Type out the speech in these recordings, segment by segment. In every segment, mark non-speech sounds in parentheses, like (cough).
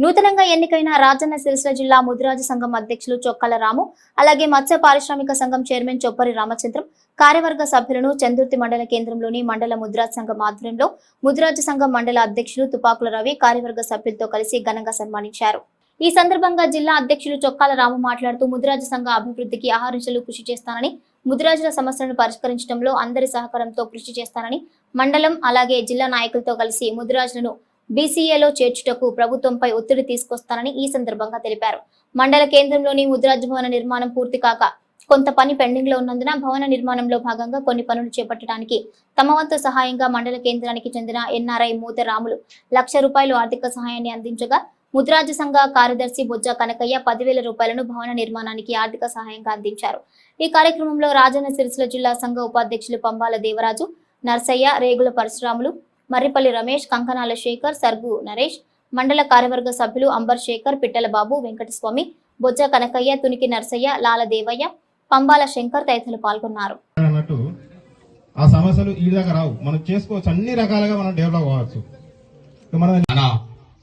నూతనంగా ఎన్నికైన రాజన్న సిరిసిల్ల జిల్లా ముదిరాజు సంఘం అధ్యక్షులు చొక్కల రాము అలాగే మత్స్య పారిశ్రామిక సంఘం చైర్మన్ చొప్పరి రామచంద్రం కార్యవర్గ సభ్యులను చందుర్తి మండల కేంద్రంలోని మండల ముద్రాజ్ సంఘం ఆధ్వర్యంలో ముదిరాజు సంఘం మండల అధ్యక్షులు తుపాకుల రవి కార్యవర్గ సభ్యులతో కలిసి ఘనంగా సన్మానించారు. ఈ సందర్భంగా జిల్లా అధ్యక్షులు చొక్కాల రాము మాట్లాడుతూ ముదిరాజు సంఘ అభివృద్ధికి ఆహరించలు కృషి చేస్తానని ముదిరాజుల సమస్యలను పరిష్కరించడంలో అందరి సహకారంతో కృషి చేస్తానని మండలం అలాగే జిల్లా నాయకులతో కలిసి ముదిరాజులను బీసీఏలో చేర్చుటకు ప్రభుత్వంపై ఒత్తిడి తీసుకొస్తానని ఈ సందర్భంగా తెలిపారు. మండల కేంద్రంలోని ముద్రాజ్ భవన నిర్మాణం పూర్తి కాక కొంత పని పెండింగ్లో ఉన్నందున భవన నిర్మాణంలో భాగంగా కొన్ని పనులు చేపట్టడానికి తమ వంతు సహాయంగా మండల కేంద్రానికి చెందిన ఎన్ఆర్ఐ మూత రాములు లక్ష రూపాయలు ఆర్థిక సహాయాన్ని అందించగా ముద్రాజ సంఘ కార్యదర్శి బొజ్జ కనకయ్య పదివేల రూపాయలను భవన నిర్మాణానికి ఆర్థిక సహాయంగా అందించారు. ఈ కార్యక్రమంలో రాజన్న సిరిసిల్ల జిల్లా సంఘ ఉపాధ్యక్షులు పంబాల దేవరాజు నర్సయ్య రేగుల పరశురాములు మర్రిపల్లి రమేష్ కంకనాల శేఖర్ సర్గు నరేష్ మండల కార్యవర్గ సభ్యులు అంబర్ శేఖర్ పిట్టల బాబు వెంకటస్వామి బొజ్జ కనకయ్య తునికి నర్సయ్య లాల దేవయ్య పంబాల శంకర్ తదితరులు పాల్గొన్నారు. అన్నట్టు ఆ సమస్యలు ఈ విధంగా రావు. మనం చేసుకోవచ్చు. అన్ని రకాలుగా మనం డెవలప్ అవ్వచ్చు. మనం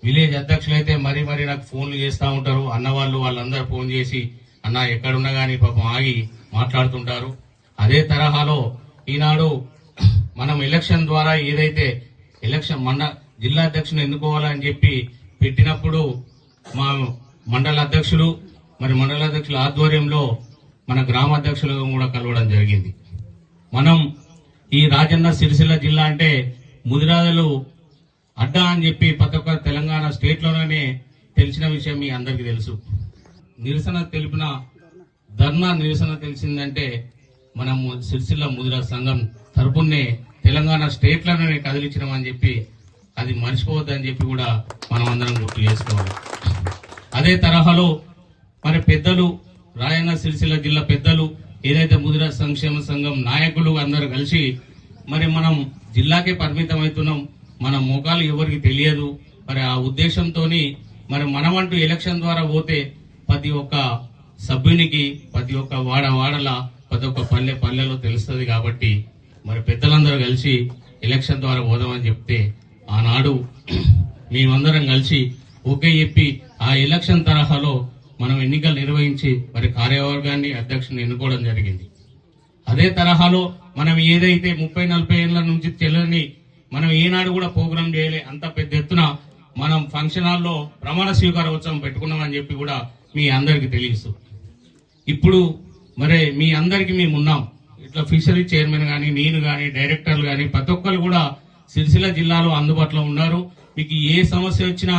విలేజ్ అధ్యక్షులు అయితే మరీ మరీ నాకు ఫోన్లు చేస్తూ ఉంటారు. అన్న వాళ్ళు వాళ్ళందరూ ఫోన్ చేసి అన్న ఎక్కడున్నా గానీ పాపం ఆగి మాట్లాడుతుంటారు. అదే తరహాలో ఈనాడు మనం ఎలక్షన్ ద్వారా ఏదైతే ఎలక్షన్ మండ జిల్లా అధ్యక్షుని ఎన్నుకోవాలని చెప్పి పెట్టినప్పుడు మా మండల అధ్యక్షులు మరి మండల అధ్యక్షుల ఆధ్వర్యంలో మన గ్రామ అధ్యక్షులుగా కూడా కలవడం జరిగింది. మనం ఈ రాజన్న సిరిసిల్ల జిల్లా అంటే ముదిరాజులు అడ్డా అని చెప్పి ప్రతి ఒక్క తెలంగాణ స్టేట్లోనే తెలిసిన విషయం మీ అందరికీ తెలుసు. నిరసన తెలిపిన ధర్నా నిరసన తెలిసిందంటే మనము సిరిసిల్ల ముదిరా సంఘం తరపునే తెలంగాణ స్టేట్లోనే కదిలించినామని చెప్పి అది మర్చిపోవద్దని చెప్పి కూడా మనం అందరం గుర్తు చేసుకోవాలి. అదే తరహాలో మరి పెద్దలు రాయన్న సిరిసిల్ల జిల్లా పెద్దలు ఏదైతే ముదిరా సంక్షేమ సంఘం నాయకులు అందరూ కలిసి మరి మనం జిల్లాకే పరిమితం అవుతున్నాం మన ముఖాలు ఎవరికి తెలియదు మరి ఆ ఉద్దేశంతో మరి మనమంటూ ఎలక్షన్ ద్వారా పోతే ప్రతి ఒక్క సభ్యునికి ప్రతి ఒక్క వాడ వాడల ప్రతి ఒక్క పల్లె పల్లెలో తెలుస్తుంది కాబట్టి మరి పెద్దలందరూ కలిసి ఎలక్షన్ ద్వారా పోదామని చెప్తే ఆనాడు (clears throat) మేమందరం కలిసి ఓకే చెప్పి ఆ ఎలక్షన్ తరహాలో మనం ఎన్నికలు నిర్వహించి మరి కార్యవర్గాన్ని అధ్యక్షుని ఎన్నుకోవడం జరిగింది. అదే తరహాలో మనం ఏదైతే ముప్పై నలభై ఏళ్ళ నుంచి చెల్లని మనం ఏనాడు కూడా ప్రోగ్రాం చేయలే అంత పెద్ద ఎత్తున మనం ఫంక్షన్ హాల్లో ప్రమాణ స్వీకార ఉత్సవం పెట్టుకున్నామని చెప్పి కూడా మీ అందరికి తెలియదు ఇప్పుడు మరి మీ అందరికి మేము ఉన్నాం. ఇట్లా ఫిషరీ చైర్మన్ కానీ నేను కానీ డైరెక్టర్లు కానీ ప్రతి ఒక్కరు కూడా సిరిసిల్ల జిల్లాలో అందుబాటులో ఉన్నారు. మీకు ఏ సమస్య వచ్చినా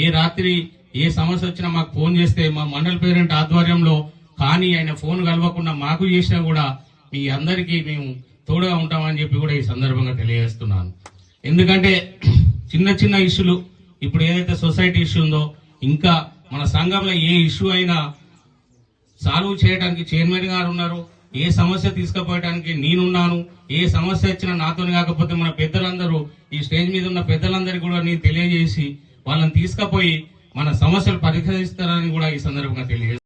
ఏ రాత్రి ఏ సమస్య వచ్చినా మాకు ఫోన్ చేస్తే మా మండల పేరెంట్ ఆధ్వర్యంలో కానీ ఆయన ఫోన్ కలవకుండా మాకు చేసినా కూడా మీ అందరికీ మేము తోడుగా ఉంటామని చెప్పి కూడా ఈ సందర్భంగా తెలియజేస్తున్నాను. ఎందుకంటే చిన్న చిన్న ఇష్యూలు ఇప్పుడు ఏదైతే సొసైటీ ఇష్యూ ఉందో ఇంకా మన సంఘంలో ఏ ఇష్యూ అయినా సాల్వ్ చేయడానికి చైర్మన్ గారు ఉన్నారు. ఏ సమస్య తీసుకుపోయడానికి నేనున్నాను ఏ సమస్య వచ్చినా నాతో కాకపోతే మన పెద్దలందరూ ఈ స్టేజ్ మీద ఉన్న పెద్దలందరికీ కూడా నేను తెలియజేసి వాళ్ళని తీసుకుపోయి మన సమస్యలు పరిష్కరిస్తారని కూడా ఈ సందర్భంగా తెలియజేస్తాను